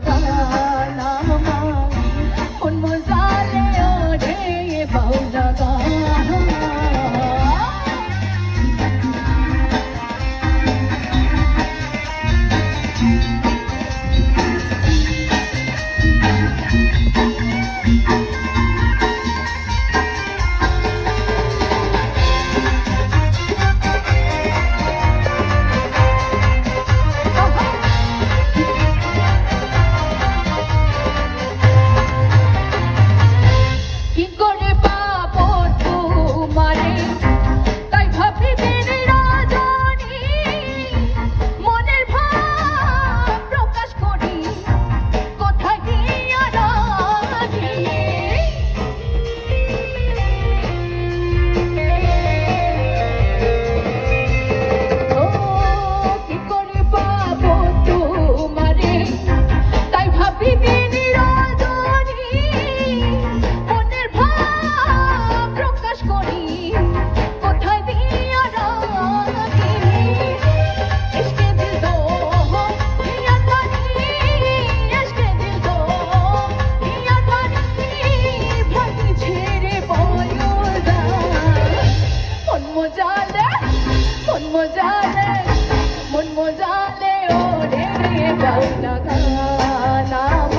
他. મોજાલે મન મોજાલે ઓ રે ભાવના ખાના.